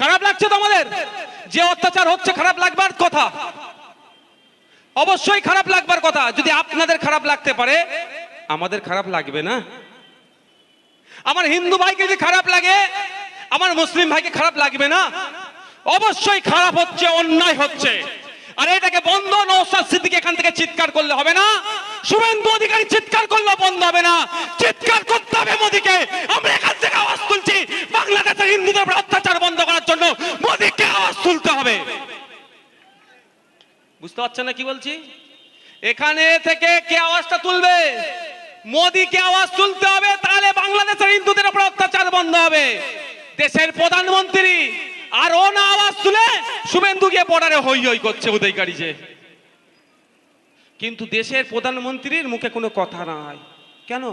খারাপ লাগছে তো আমাদের যে অত্যাচার হচ্ছে, খারাপ লাগবার কথা। অবশ্যই খারাপ লাগবার কথা। যদি আপনাদের খারাপ লাগতে পারে, আমাদের খারাপ লাগবে না। আমার হিন্দু ভাইকে যদি খারাপ লাগে, আমার মুসলিম ভাইকে খারাপ লাগবে না। অবশ্যই খারাপ হচ্ছে, অন্যায় হচ্ছে। আর এটাকে বন্ধ নৌসাদ সিদ্দিক এখান থেকে চিৎকার করলে হবে না। শুভেন্দু অধিকারী চিৎকার করলে, বন্ধ হবে না। চিৎকার করতে হবে মোদিকে। আমরা এখান থেকে আওয়াজ তুলছি বাংলাদেশের হিন্দুদের অত্যাচার বন্ধ করার জন্য। মোদিকে আওয়াজ তুলতে হবে। বুঝতে পারছেন না কি বলছি? এখানে থেকে কে আওয়াজটা তুলবে? মোদীকে আওয়াজ তুলতে হবে, তাহলে বাংলাদেশের হিন্দুদের উপর অত্যাচার বন্ধ হবে। দেশের প্রধানমন্ত্রী আর ও না আওয়াজ তুলে শুভেন্দু গিয়ে বর্ডারে হই হই করছে উদয়কারী যে। কিন্তু দেশের প্রধানমন্ত্রীর মুখে কোনো কথা নাই। কেন?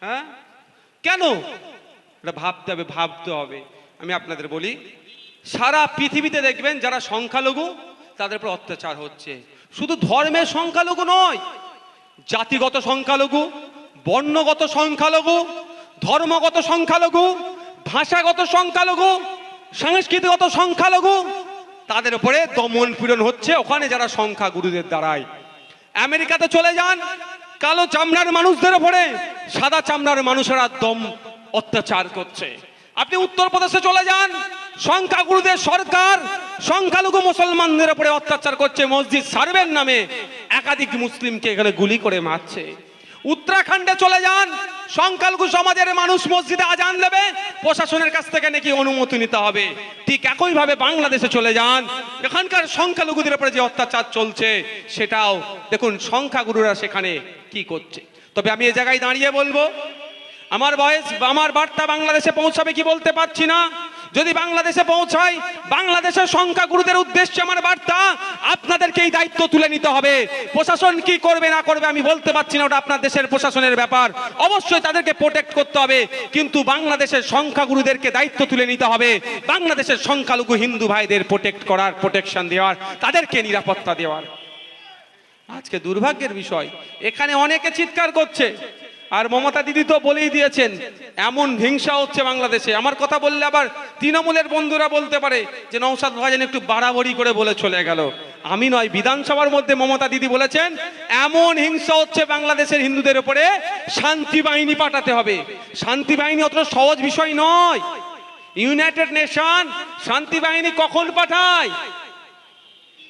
হ্যাঁ? কেন? এটা ভাবতে হবে ভাবতে হবে। আমি আপনাদের বলি, সারা পৃথিবীতে দেখবেন যারা সংখ্যালঘু, তাদের উপর অত্যাচার হচ্ছে। শুধু ধর্মের সংখ্যালঘু নয়, জাতিগত সংখ্যালঘু, বর্ণগত সংখ্যালঘু, ধর্মগত সংখ্যালঘু, ভাষাগত সংখ্যালঘু, সাংস্কৃতিগত সংখ্যালঘু তাদের উপরে দমন পীড়ন হচ্ছে। ওখানে যারা সংখ্যা গুরুদের দ্বারায় আমেরিকাতে চলে যান। কালো চামড়ার মানুষদের উপরে সাদা চামড়ার মানুষেরা দম অত্যাচার করছে। আপনি উত্তরপ্রদেশে চলে যান। সংখ্যাগুরুদের সরকার সংখ্যালঘু মুসলমানদের উপরে অত্যাচার করছে। মসজিদ সার্ভের নামে একাধিক মুসলিমকে এখানে গুলি করে মারছে। উত্তরাখণ্ডে চলে যান। সংখ্যালঘু সমাজের মানুষ মসজিদে আজান দেবে। প্রশাসনের কাছ থেকে নাকি অনুমতি নিতে হবে। ঠিক একইভাবে বাংলাদেশে চলে যান। এখানকার সংখ্যালঘুদের উপরে যে অত্যাচার চলছে, সেটাও দেখুন সংখ্যাগুরুরা সেখানে কি করছে। তবে আমি এ জায়গায় দাঁড়িয়ে বলব আমার বয়স আমার বার্তা বাংলাদেশে পৌঁছাবে কি বলতে পারছি না? যদি বাংলাদেশে পৌঁছায়, বাংলাদেশের সংখ্যাগুরুদের উদ্দেশ্যে আমার বার্তা, আপনাদেরকে এই দায়িত্ব তুলে নিতে হবে। প্রশাসন কি করবে, না করবে, আমি বলতে পারছি না, ওটা আপনার দেশের প্রশাসনের ব্যাপার। অবশ্যই তাদেরকে প্রোটেক্ট করতে হবে, কিন্তু বাংলাদেশের সংখ্যাগুরুদেরকে দায়িত্ব তুলে নিতে হবে। বাংলাদেশের সংখ্যালঘু হিন্দু ভাইদের প্রোটেক্ট করার প্রোটেকশন দেওয়ার, তাদেরকে নিরাপত্তা দেওয়ার। আজকে দুর্ভাগ্যের বিষয়, এখানে অনেকে চিৎকার করছে। আর মমতা দিদি তো বলেই দিয়েছেন, এমন হিংসা হচ্ছে বাংলাদেশে। আমার কথা বললে আবার তৃণমূলের বন্ধুরা বলতে পারে যে নৌসাদ ভাইজান একটু বাড়াবাড়ি করে বলে চলে গেল। আমি নয়, বিধানসভার মধ্যে মমতা দিদি বলেছেন, এমন হিংসা হচ্ছে বাংলাদেশের হিন্দুদের উপরে, শান্তি বাহিনী পাঠাতে হবে। শান্তি বাহিনী অত সহজ বিষয় নয়। ইউনাইটেড নেশন, শান্তি বাহিনী কখন পাঠায়?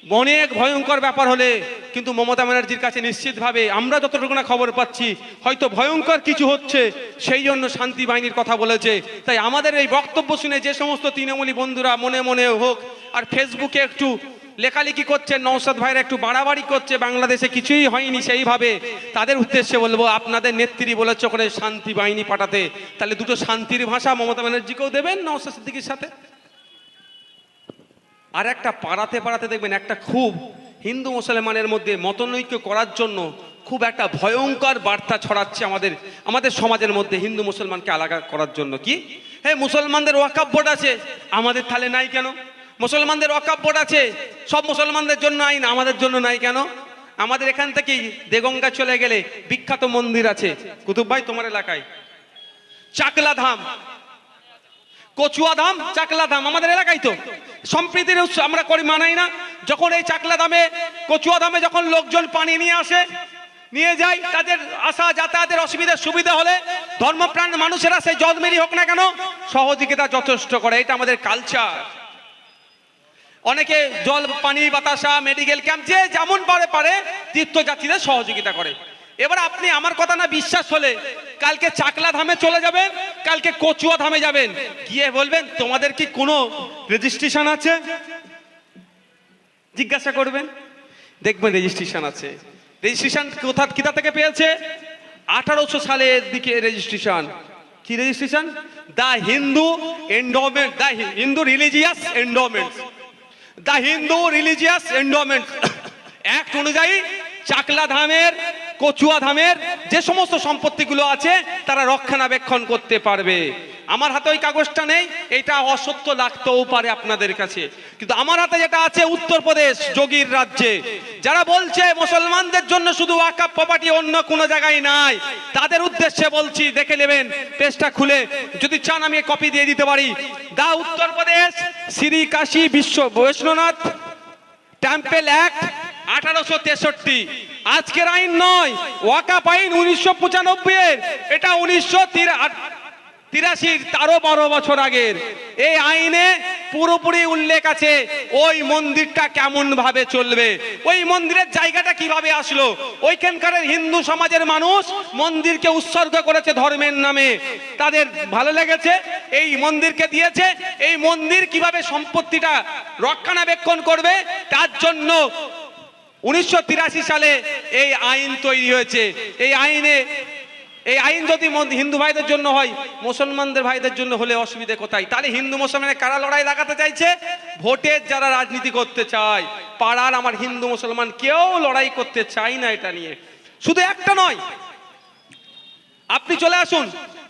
অনেক ভয়ঙ্কর ব্যাপার হলে কিন্তু মমতা ব্যানার্জির কাছে নিশ্চিতভাবে আমরা যতটুকু না খবর পাচ্ছি, হয়তো ভয়ঙ্কর কিছু হচ্ছে, সেই জন্য শান্তি বাহিনীর কথা বলেছে। তাই আমাদের এই বক্তব্য শুনে যে সমস্ত তৃণমূলী বন্ধুরা মনে মনে হোক, আর ফেসবুকে একটু লেখালেখি করছে নৌসাদ ভাইরা একটু বাড়াবাড়ি করছে, বাংলাদেশে কিছুই হয়নি সেইভাবে, তাদের উদ্দেশ্যে বলব, আপনাদের নেত্রী বলেছে ওখানে শান্তি বাহিনী পাঠাতে, তাহলে দুটো শান্তির ভাষা মমতা ব্যানার্জিকেও দেবেন নৌসাদ সিদ্দিকির সাথে? আর একটা পাড়াতে পাড়াতে দেখবেন একটা খুব হিন্দু মুসলমানের মধ্যে মতনৈক্য করার জন্য খুব একটা ভয়ঙ্কর বার্তা ছড়াচ্ছে আমাদের আমাদের সমাজের মধ্যে হিন্দু মুসলমানকে আলাদা করার জন্য কি? হ্যাঁ মুসলমানদের ওয়াকাপ বোর্ড আছে, আমাদের তাহলে নাই কেন? মুসলমানদের ওয়াকাপ বোর্ড আছে, সব মুসলমানদের জন্য আইন, আমাদের জন্য নাই কেন? আমাদের এখান থেকেই দেগঙ্গা চলে গেলে বিখ্যাত মন্দির আছে। কুতুব ভাই, তোমার এলাকায়? চাকলা ধাম কচুয়া ধাম চাকলা ধাম আমাদের এলাকায় তো। সম্প্রীতির উৎসব আমরা করি, মানাই না। যখন এই চাকলা দামে কচুয়া দামে যখন লোকজন পানি নিয়ে আসে, নিয়ে যায়, তাদের আসা যাতায়াতের অসুবিধা, সুবিধা হলে ধর্মপ্রাণ মানুষেরা সেই জন্মেরই হোক না কেন, সহযোগিতা যথেষ্ট করে। এটা আমাদের কালচার অনেকে জল, পানি, বাতাসা মেডিকেল ক্যাম্প যে যেমন পারে পারে, তীর্থযাত্রীদের সহযোগিতা করে। এবার আপনি আমার কথা না বিশ্বাস হলে কালকে চাকলা ধামে চলে যাবেন, কালকে কচুয়া ধামে যাবেন। গিয়ে বলবেন, তোমাদের কি কোনো রেজিস্ট্রেশন আছে? জিজ্ঞাসা করবেন। দেখবেন রেজিস্ট্রেশন আছে। রেজিস্ট্রেশন কোথা কোথা থেকে পেয়েছে? আঠারোশো সালের দিকে রেজিস্ট্রেশন কি registration the Hindu endowment the Hindu religious endowment the Hindu religious endowment act অনুযায়ী চাকলা ধামের কচুয়া ধামের যে সমস্ত সম্পত্তিগুলো আছে, তারা রক্ষণাবেক্ষণ করতে পারবে। আমার হাতে ওই কাগজটা নেই, এটা অসত্য লাগতেও পারে আপনাদের কাছে। কিন্তু আমার হাতে যেটা আছে, উত্তরপ্রদেশ, যোগীর রাজ্যে। যারা বলছে মুসলমানদের জন্য শুধু ওয়াকাপ প্রপার্টি অন্য কোনো জায়গায় নাই, তাদের উদ্দেশ্যে বলছি, দেখে নেবেন, পেজটা খুলে। যদি চান, আমি কপি দিয়ে দিতে পারি। দা উত্তরপ্রদেশ, শ্রী কাশী বিশ্ব বৈষ্ণনাথ টেম্পেল অ্যাক্ট আঠারোশো তেষট্টি। আজকের আইন নয়। ওয়াকাপ আইন উনিশশো পঁচানব্বই এর এটা উনিশশো তিরাশির তারও বারো বছর আগের। এই আইনে পুরোপুরি উল্লেখ আছে, ওই মন্দিরটা কেমন ভাবে চলবে। ওই মন্দিরের জায়গাটা কীভাবে আসলো? ওইখানকার হিন্দু সমাজের মানুষ মন্দিরকে উৎসর্গ করেছে ধর্মের নামে। তাদের ভালো লেগেছে, এই মন্দিরকে দিয়েছে। এই মন্দির কীভাবে সম্পত্তিটা রক্ষণাবেক্ষণ করবে, তার জন্য উনিশশো তিরাশি সালে এই আইন তৈরি হয়েছে। এই আইনে, এই আইন যদি হিন্দু ভাইদের জন্য হয়, মুসলমানদের ভাইদের জন্য হলে অসুবিধে কোথায়? তাহলে হিন্দু মুসলমানের কারা লড়াই লাগাতে চাইছে? ভোটের যারা রাজনীতি করতে চায়, পাড়ার আমার হিন্দু মুসলমান কেউ লড়াই করতে চায় না এটা নিয়ে। শুধু একটা নয়, আপনি চলে আসুন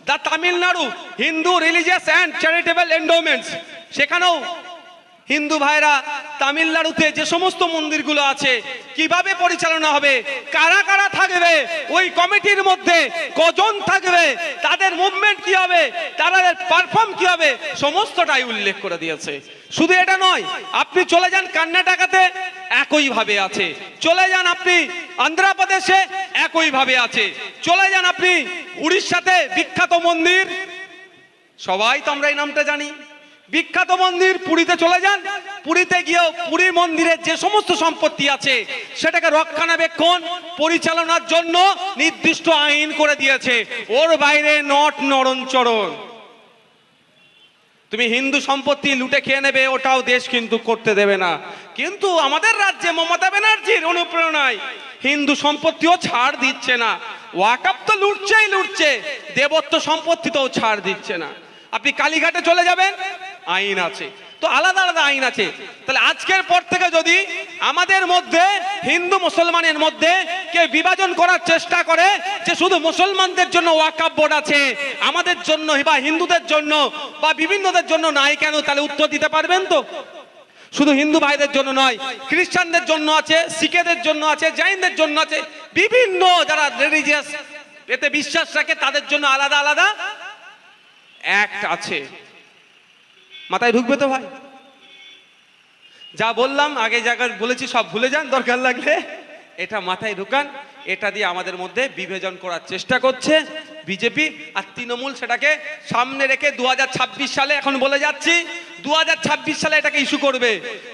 the Tamil Nadu Hindu religious and charitable endowments. সেখানেও হিন্দু ভাইরা, তামিলনাড়ুতে যে সমস্ত মন্দিরগুলো আছে, কীভাবে পরিচালনা হবে, কারা কারা থাকবে, ওই কমিটির মধ্যে কজন থাকবে, তাদের মুভমেন্ট কি হবে তাদের পারফর্ম কি হবে, সমস্তটাই উল্লেখ করে দিয়েছে। শুধু এটা নয়, আপনি চলে যান কর্ণাটকাতে একই ভাবে আছে। চলে যান আপনি অন্ধ্রপ্রদেশে একই ভাবে আছে। চলে যান আপনি উড়িষ্যাতে বিখ্যাত মন্দির। সবাই তো আমরা এই নামটা জানি। বিখ্যাত মন্দির পুরীতে চলে যান। পুরীতে গিয়েও পুরী মন্দিরের যে সমস্ত সম্পত্তি আছে, সেটাকে রক্ষণাবেক্ষণ পরিচালনার জন্য নির্দিষ্ট আইন করে দিয়েছে। ওর বাইরে নট নরণচরণ তুমি হিন্দু সম্পত্তি লুটে খেয়ে নেবে, ওটাও দেশ কিন্তু করতে দেবে না। কিন্তু আমাদের রাজ্যে মমতা ব্যানার্জির অনুপ্রেরণায় হিন্দু সম্পত্তিও ছাড় দিচ্ছে না। ওয়াকাপ তো লুটছেই লুটছে, দেবত্ব সম্পত্তিতেও ছাড় দিচ্ছে না। আপনি কালীঘাটে চলে যাবেন আইন আছে। তো আলাদা আলাদা আইন আছে। তাহলে আজকের পর থেকে যদি আমাদের মধ্যে, হিন্দু মুসলমানের মধ্যে কে বিভাজন করার চেষ্টা করে যে শুধু মুসলমানদের জন্য ওয়াকাপ বোর্ড আছে, আমাদের জন্য বা হিন্দুদের জন্য বা বিভিন্নদের জন্য নাই কেন, তাহলে উত্তর দিতে পারবেন তো? শুধু হিন্দু ভাইদের জন্য নয়, খ্রিস্টানদের জন্য আছে, শিখেদের জন্য আছে, জৈনদের জন্য আছে, বিভিন্ন যারা রিলিজিয়াস এতে বিশ্বাস রাখে, তাদের জন্য আলাদা আলাদা। অ্যাক্ট আছে। মাথায় ঢুকবে তো ভাই। যা বললাম, আগে জায়গা বলেছি সব ভুলে যান, দরকার লাগলে। এটা মাথায় ঢুকান, এটা দিয়ে আমাদের মধ্যে বিভাজন করার চেষ্টা করছে বিজেপি আর তৃণমূল সেটাকে সামনে রেখে দু হাজার ছাব্বিশ সালে এখন বলে যাচ্ছি দু হাজার ছাব্বিশ সালে এটাকে ইস্যু করবে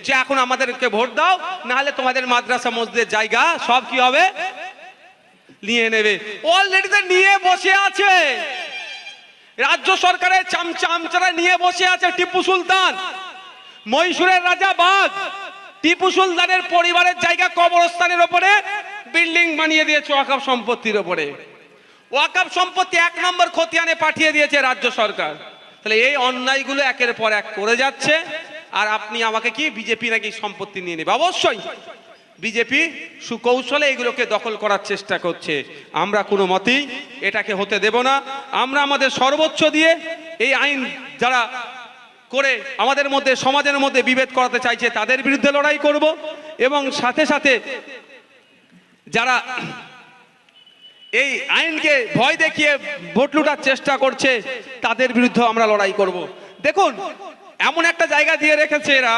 যে এখন আমাদেরকে ভোট দাও, নাহলে তোমাদের মাদ্রাসা, মসজিদের জায়গা সব কি হবে? নিয়ে নেবে। অলরেডি নিয়ে বসে আছে। রাজ্য সরকারের চামচামচারা নিয়ে বসে আছে টিপু সুলতান। মহীশূরের রাজা বাঘ। টিপু সুলতানের পরিবারের জায়গা কবরস্থানের ওপরে বিল্ডিং বানিয়ে দিয়েছে ওয়াকাফ সম্পত্তির ওপরে। ওয়াকাফ সম্পত্তি এক নম্বর খতিয়ানে পাঠিয়ে দিয়েছে রাজ্য সরকার। তাহলে এই অন্যায়গুলো একের পর এক করে যাচ্ছে। আর আপনি আমাকে কি, বিজেপি নাকি সম্পত্তি নিয়ে নেবে? অবশ্যই। বিজেপি সুকৌশলে এগুলোকে দখল করার চেষ্টা করছে। আমরা কোনো মতেই এটাকে হতে দেব না। আমরা আমাদের সর্বোচ্চ দিয়ে এই আইন যারা করে আমাদের মধ্যে, সমাজের মধ্যে বিভেদ করাতে চাইছে, তাদের বিরুদ্ধে লড়াই করব এবং সাথে সাথে যারা এই আইনকে ভয় দেখিয়ে ভোট লুটার চেষ্টা করছে, তাদের বিরুদ্ধে আমরা লড়াই করব। দেখুন, এমন একটা জায়গা দিয়ে রেখেছে এরা,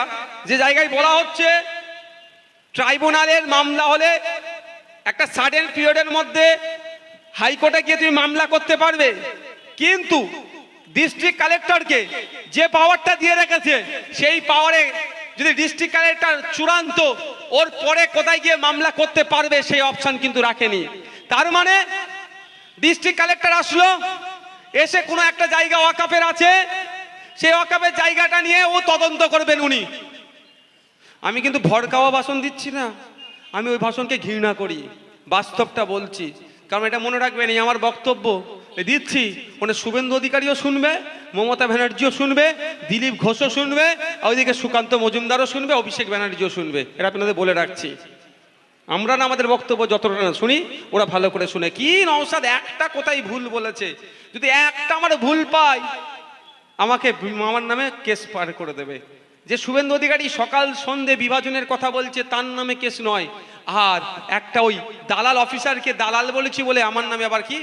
যে জায়গায় বলা হচ্ছে ট্রাইব্যুনালের মামলা হলে একটা সাডেন পিরিয়ডের মধ্যে হাইকোর্টে গিয়ে তুমি মামলা করতে পারবে। কিন্তু ডিস্ট্রিক্ট কালেক্টরকে যে পাওয়ারটা দিয়ে রেখেছে, সেই পাওয়ারে যদি ডিস্ট্রিক্ট কালেক্টর চূড়ান্ত, ওর পরে কোথায় গিয়ে মামলা করতে পারবে, সেই অপশান কিন্তু রাখেনি। তার মানে ডিস্ট্রিক্ট কালেক্টর আসলো, এসে কোনো একটা জায়গা ওয়াকাপের আছে, সেই ওয়াকাপের জায়গাটা নিয়ে ও তদন্ত করবেন উনি। আমি কিন্তু ভরকাওয়া ভাষণ দিচ্ছি না। আমি ওই ভাষণকে ঘৃণা করি, বাস্তবটা বলছি। কারণ এটা মনে রাখবেন, এই আমার বক্তব্য। দিচ্ছি, ওখানে শুভেন্দু অধিকারীও শুনবে, মমতা ব্যানার্জিও শুনবে, দিলীপ ঘোষও শুনবে ওইদিকে সুকান্ত মজুমদারও শুনবে, অভিষেক ব্যানার্জিও শুনবে। এটা আপনাদের বলে রাখছি। আমরা না আমাদের বক্তব্য যতটা না শুনি, ওরা ভালো করে শুনে। কি নওসাদ একটা কোথায় ভুল বলেছে। যদি একটা আমার ভুল পাই আমাকে আমার নামে কেস পার করে দেবে। যে শুভেন্দু অধিকারী সকাল সন্ধে বিভাজনের কথা বলছে, তার নামে কেস নয়। আর একটা ওই দালাল অফিসারকে দালাল বলেছি বলে আমার নামে আবার কি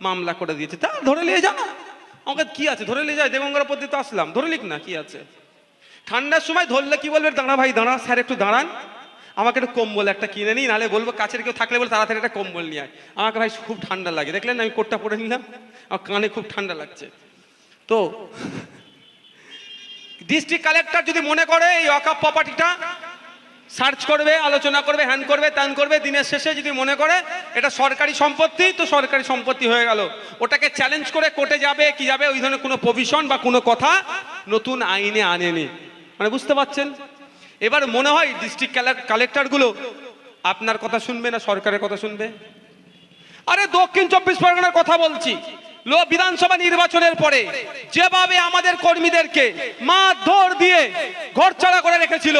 মামলা করে দিয়েছে। তা ধরে নিয়ে জানা আমাকে কি আছে? ধরে নিয়ে যায় দেবঙ্গরা পদ্ধতি তো আসলাম। ধরে লিখ না, কি আছে? ঠান্ডার সময় ধরলে কি বলবে? দাঁড়া ভাই, দাঁড়া, স্যার একটু দাঁড়ান। আমাকে একটু কম্বল একটা কিনে নিই নাহলে বলব কাছের কেউ থাকলে বলে তাড়াতাড়ি একটা কম্বল নিয়ে আয়। আমাকে ভাই খুব ঠান্ডা লাগে। দেখলেন আমি কোটটা পরে নিলাম? আমার কানে খুব ঠান্ডা লাগছে। তো ডিস্ট্রিক্ট কালেক্টর যদি মনে করে এই অকাপ প্রপার্টিটা সার্চ করবে, আলোচনা করবে হ্যান করবে, ত্যান করবে, দিনের শেষে যদি মনে করে এটা সরকারি সম্পত্তি, তো সরকারি সম্পত্তি হয়ে গেল। ওটাকে চ্যালেঞ্জ করে কোর্টে যাবে, কি যাবে, ওই ধরনের কোনো প্রভিশন বা কোনো কথা নতুন আইনে আনেনি। মানে বুঝতে পারছেন? এবার মনে হয় ডিস্ট্রিক্ট কালেক্টরগুলো আপনার কথা শুনবে না সরকারের কথা শুনবে? আরে দক্ষিণ চব্বিশ পরগনার কথা বলছি। বিধানসভা নির্বাচনের পরে যেভাবে আমাদের কর্মীদেরকে মারধর দিয়ে ঘরছাড়া করে রেখেছিল।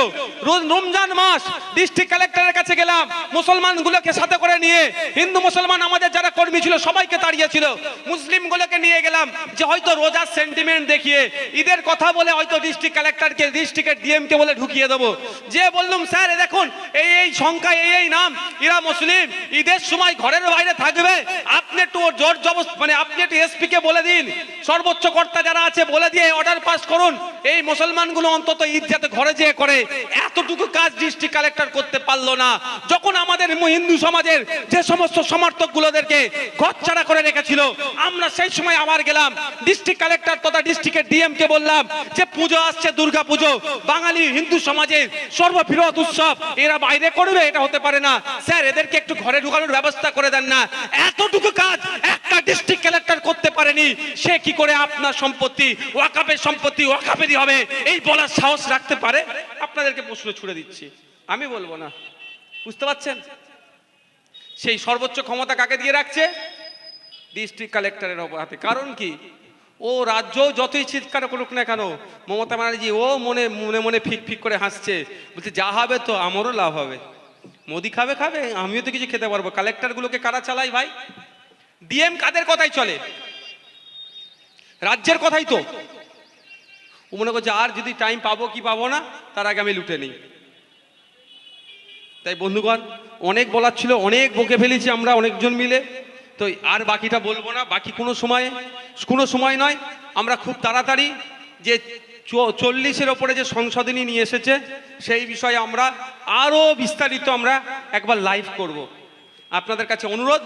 রমজান মাস ডিস্ট্রিক্ট কালেক্টরের কাছে গেলাম, মুসলমানগুলোকে সাথে করে নিয়ে, হিন্দু মুসলমান আমাদের যারা কর্মী ছিল, সবাইকে তাড়িয়েছিল। মুসলিমগুলোকে নিয়ে গেলাম যে হয়তো রোজার সেন্টিমেন্ট দেখিয়ে, ঈদের কথা বলে হয়তো ডিস্ট্রিক্ট কালেক্টরকে ডিস্ট্রিক্টের ডিএমকে বলে ঢুকিয়ে দেবো। যে বললুম, স্যার দেখুন, এই এই সংখ্যা, এই এই নাম, এরা মুসলিম, ঈদের সময় ঘরের বাইরে থাকবে, আপনি একটু জোর জবস মানে আপনি একটু এসপি কে বলে দিন। সর্বোচ্চ কর্তা যারা আছে, বলে দিয়ে অর্ডার পাস করুন। এই মুসলমানগুলো অন্তত ঈদ যাতে ঘরে যেয়ে করে। এতটুকু কাজ ডিস্ট্রিক্ট কালেক্টর করতে পারল না। যখন আমাদের হিন্দু সমাজের যে সমস্ত সমর্থক গুলোদেরকে ঘরছাড়া করে রেখেছিল, আমরা সেই সময় আবার গেলাম। ডিস্ট্রিক্ট কালেক্টর তথা ডিস্ট্রিক্টের ডিএম কে বললাম যে, পুজো আসছে, দুর্গা পুজো। বাঙালি হিন্দু সমাজের সর্ববৃহৎ উৎসব। এরা বাইরে করবে, এটা হতে পারে না। স্যার, এদেরকে একটু ঘরে ঢুকানোর ব্যবস্থা করে দেন না। এতটুকু কাজ একটা ডিস্ট্রিক্ট কালেক্টর করতে পারেনি, সে কি করে আপনার সম্পত্তি, ওয়াকাপের সম্পত্তি ওয়াকাপেরই হবে? এই বলার সাহস রাখতে পারে? আপনাদেরকে প্রশ্ন ছুড়ে দিচ্ছি। আমি বলব না। বুঝতে পারছেন? সেই সর্বোচ্চ ক্ষমতা কাকে দিয়ে রাখছে? ডিস্ট্রিক্ট কালেক্টরের হাতে। কারণ কি? ও রাজ্য যতই চিৎকার করুক না কেন, মমতা ব্যানার্জি ও মনে মনে মনে ফিক ফিক করে হাসছে। বলছে, যা হবে তো, আমারও লাভ হবে। মোদি খাবে খাবে, আমিও তো কিছু খেতে পারব। কালেক্টরগুলোকে কারা চালাই ভাই? ডিএম কাদের কথাই চলে? রাজ্যের কথাই তো। ও মনে করছে, আর যদি টাইম পাবো কি পাবো না, তার আগে আমি লুটে নিই। তাই বন্ধুগণ, অনেক বলার ছিল, অনেক বকে ফেলেছি আমরা অনেকজন মিলে। তো আর বাকিটা বলব না। বাকি কোনো সময়ে, কোনো সময় নয়। আমরা খুব তাড়াতাড়ি যে চল্লিশের ওপরে যে সংশোধনী নিয়ে এসেছে, সেই বিষয়ে আমরা আরও বিস্তারিত আমরা একবার লাইভ করব। আপনাদের কাছে অনুরোধ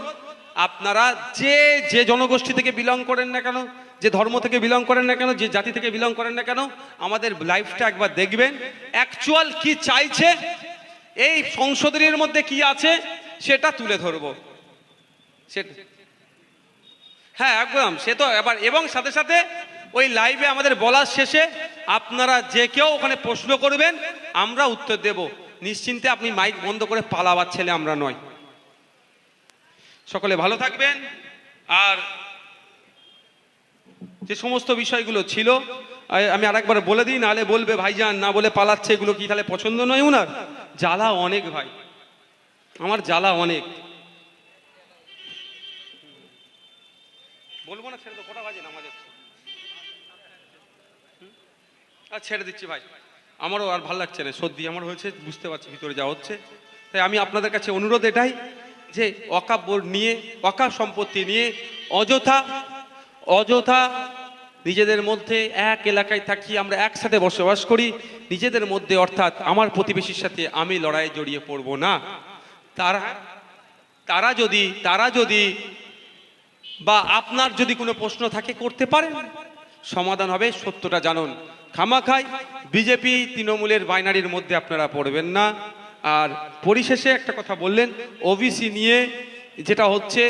আপনারা যে যে জনগোষ্ঠী থেকে বিলং করেন না কেন, যে ধর্ম থেকে বিলং করেন না কেন, যে জাতি থেকে বিলং করেন না কেন, আমাদের লাইফটা একবার দেখবেন। অ্যাকচুয়াল কি চাইছে, এই সংশোধনীর মধ্যে কি আছে, সেটা তুলে ধরবো। সে- হ্যাঁ একদম, সে তো এবার, এবং সাথে সাথে ওই লাইভে আমাদের বলার শেষে আপনারা যে কেউ ওখানে প্রশ্ন করবেন, আমরা উত্তর দেব। নিশ্চিন্তে আপনি মাইক বন্ধ করে পালাবার ছেলে আমরা নয়। সকলে ভালো থাকবেন। আর যে সমস্ত বিষয়গুলো ছিল আমি আরেকবার বলে দিই নাহলে বলবে ভাইজান, না বলে পালাচ্ছে, এগুলো কি তাহলে পছন্দ নয় ওনার জ্বালা অনেক ভাই। আমার জ্বালা অনেক। বলব না, ছেড়ে তো কটা বাজে নামাজ? আর ছেড়ে দিচ্ছি ভাই। আমারও আর ভালো লাগছে না, সর্দি আমার হয়েছে, বুঝতে পারছি ভিতরে যা হচ্ছে। তাই আমি আপনাদের কাছে অনুরোধ এটাই যে অকাপ বোর্ড নিয়ে অকাপ সম্পত্তি নিয়ে অযথা অযথা নিজেদের মধ্যে এক এলাকায় থাকি, আমরা একসাথে বসবাস করি, নিজেদের মধ্যে অর্থাৎ আমার প্রতিবেশীর সাথে আমি লড়াইয়ে জড়িয়ে পড়ব না। তারা তারা যদি তারা যদি বা আপনার যদি কোনো প্রশ্ন থাকে, করতে পারেন। সমাধান হবে, সত্যটা জানুন। খামাখাই বিজেপি তৃণমূলের বাইনারির মধ্যে আপনারা পড়বেন না। আর পরিশেষে একটা কথা বললেন ওবিসি নিয়ে যেটা হচ্ছে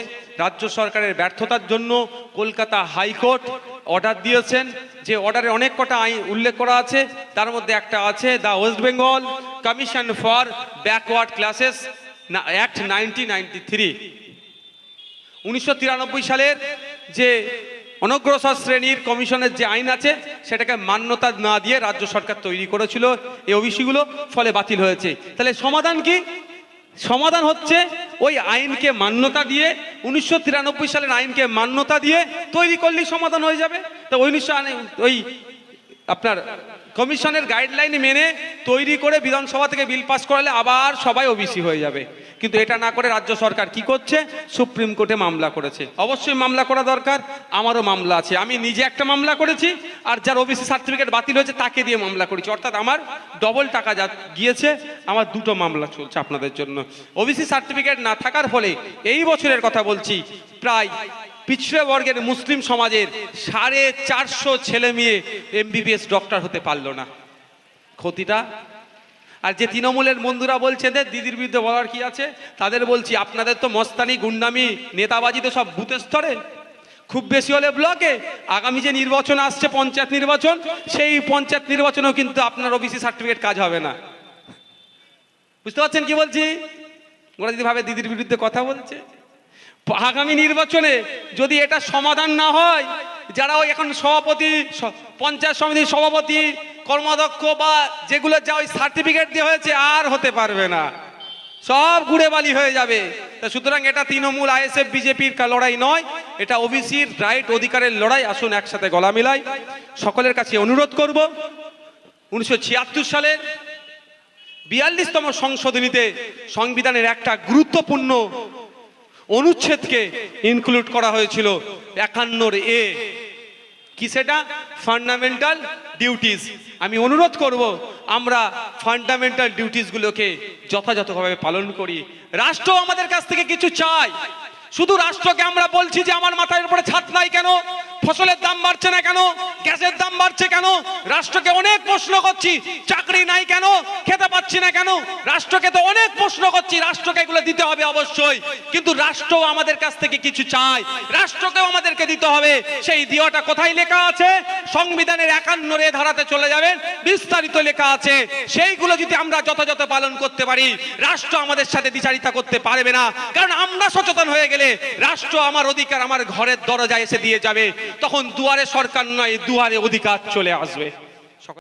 রাজ্য সরকারের ব্যর্থতার জন্য কলকাতা হাইকোর্ট অর্ডার দিয়েছেন, যে অর্ডারে অনেক কটা আইন উল্লেখ করা আছে, তার মধ্যে একটা আছে the west Bengal commission for backward classes act nineteen ninety three সালের যে অনগ্রসর শ্রেণির কমিশনের যে আইন আছে, সেটাকে মান্যতা না দিয়ে রাজ্য সরকার তৈরি করেছিল। এই ওবিসিগুলো ফলে বাতিল হয়েছে। তাহলে সমাধান কি? সমাধান হচ্ছে ওই আইনকে মান্যতা দিয়ে, উনিশশো তিরানব্বই সালের আইনকে মান্যতা দিয়ে তৈরি করলেই সমাধান হয়ে যাবে। তো উনিশশো ওই আপনার কমিশনের গাইডলাইন মেনে তৈরি করে বিধানসভা থেকে বিল পাস করালে আবার সবাই ওবিসি হয়ে যাবে। কিন্তু এটা না করে রাজ্য সরকার কি করছে? সুপ্রিম কোর্টে মামলা করেছে। অবশ্যই মামলা করা দরকার। আমারও মামলা আছে। আমি নিজে একটা মামলা করেছি আর যার ওবিসি সার্টিফিকেট বাতিল হয়েছে তাকে দিয়ে মামলা করেছি। অর্থাৎ আমার ডবল টাকা যা গিয়েছে, আমার দুটো মামলা চলছে আপনাদের জন্য। ওবিসি সার্টিফিকেট না থাকার ফলে এই বছরের কথা বলছি, প্রায় পিছড়ে বর্গের মুসলিম সমাজের সাড়ে চারশো ছেলে মেয়ে এমবিবিএস ডক্টর হতে পারল না। ক্ষতিটা? আর যে তৃণমূলের বন্ধুরা বলছে যে দিদির বিরুদ্ধে বলার কি আছে? তাদের বলছি, আপনাদের তো মস্তানি, গুন্ডামি, নেতাবাজি তো সব ভূতের স্তরে। খুব বেশি হলে ব্লকে। আগামী যে নির্বাচন আসছে, পঞ্চায়েত নির্বাচন, সেই পঞ্চায়েত নির্বাচনেও কিন্তু আপনার ওবিসি সার্টিফিকেট কাজ হবে না। বুঝতে পারছেন কি বলছি? ওরা যদি ভাবে দিদির বিরুদ্ধে কথা বলছে। আগামী নির্বাচনে যদি এটা সমাধান না হয়, যারা ওই এখন সভাপতি পঞ্চায়েত সমিতির সভাপতি, কর্মাধ্যক্ষ বা যেগুলো যা ওই সার্টিফিকেট দিয়ে হয়েছে, আর হতে পারবে না। সব ঘুরে বালি হয়ে যাবে। সুতরাং এটা তৃণমূল, আইএসএফ, বিজেপির লড়াই নয়। এটা ওবিসির রাইট, অধিকারের লড়াই। আসুন একসাথে গলা মিলাই। সকলের কাছে অনুরোধ করব, উনিশশো সালের বিয়াল্লিশতম সংশোধনীতে সংবিধানের একটা গুরুত্বপূর্ণ অনুচ্ছেদকে ইনক্লুড করা হয়েছিল, একান্নর এ। কি সেটা? ফান্ডামেন্টাল ডিউটিস আমি অনুরোধ করব, আমরা ফান্ডামেন্টাল ডিউটিসগুলোকে যথাযথভাবে পালন করি। রাষ্ট্র আমাদের কাছ থেকে কিছু চায়। শুধু রাষ্ট্রকে আমরা বলছি যে, আমার মাথার উপরে ছাদ নাই কেন? ফসলের দাম বাড়ছে না কেন? গ্যাসের দাম বাড়ছে কেন? রাষ্ট্রকে অনেক প্রশ্ন করছি। চাকরি নাই কেন? খেতে পাচ্ছি না কেন? রাষ্ট্রকে তো অনেক প্রশ্ন করছি। রাষ্ট্রকে এগুলো দিতে হবে অবশ্যই। কিন্তু রাষ্ট্র আমাদের কাছ থেকে কিছু চায়। রাষ্ট্রকেও আমাদেরকে দিতে হবে। সেই দিওয়াটা কোথায় লেখা আছে? সংবিধানের একান্ন রে ধারাতে চলে যাবেন। বিস্তারিত লেখা আছে। সেইগুলো যদি আমরা যথাযথ পালন করতে পারি, রাষ্ট্র আমাদের সাথে দ্বিচারিতা করতে পারবে না। কারণ আমরা সচেতন হয়ে গেলে রাষ্ট্র আমার অধিকার, আমার ঘরের দরজায় এসে দিয়ে যাবে। তখন দুয়ারে সরকার নয়, দুয়ারে অধিকার। চলে আসবে।